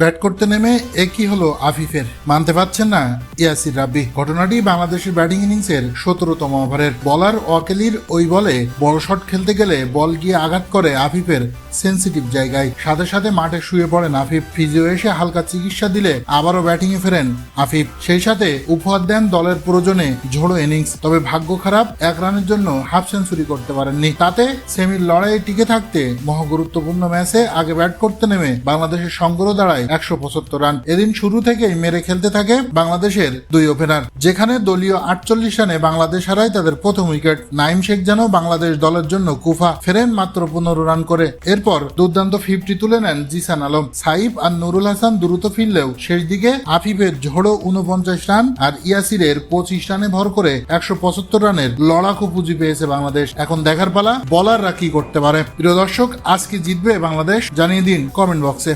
Bat করতে নেমে একই হলো আফিফের। মানতে পারছেন না ইয়াসির রাব্বি। ঘটনাটি বাংলাদেশের ব্যাটিং ইনিংসের সতেরোতম ওভারের। বলার ওয়াকেলির ওই বলে বড় শট খেলতে গেলে বল গিয়ে আঘাত করে আফিফের সেন্সিটিভ জায়গায়। সাথে সাথে মাঠে শুয়ে পড়েন আফিফ। ফিজিও এসে হালকা চিকিৎসা দিলে আবারও ব্যাটিং এ ফেরেন আফিফ। সেই সাথে উপহার দেন দলের প্রয়োজনে ঝোড়ো ইনিংস। তবে ভাগ্য খারাপ, এক রানের জন্য হাফ সেঞ্চুরি করতে পারেননি। তাতে সেমির লড়াইয়ে টিকে থাকতে মহা গুরুত্বপূর্ণ ম্যাচে আগে ব্যাট করতে নেমে বাংলাদেশের সংগ্রহ দাঁড়ায় একশো পঁচাত্তর রান। এদিন শুরু থেকেই মেরে খেলতে থাকে বাংলাদেশের দুই ওপেনার যেখানে দলীয় আটচল্লিশ রানে বাংলাদেশ হারায় তাদের প্রথম উইকেট নাইম শেখ যেন বাংলাদেশ দলের জন্য কুফা ফেরেন মাত্র পনেরো রান করে। এরপর দুর্দান্ত ফিফটি তুলে নেন জিসান আলম। সাইফ আর নুরুল হাসান দ্রুত ফিরলেও শেষ দিকে আফিফের ঝোড়ো উনপঞ্চাশ রান আর ইয়াসিরের পঁচিশ রানে ভর করে একশো পঁচাত্তর রানের লড়াকু পুঁজি পেয়েছে বাংলাদেশ। এখন দেখার পালা বলাররা কি করতে পারে? প্রিয় দর্শক, আজকে জিতবে বাংলাদেশ। জানিয়ে দিন কমেন্ট বক্সে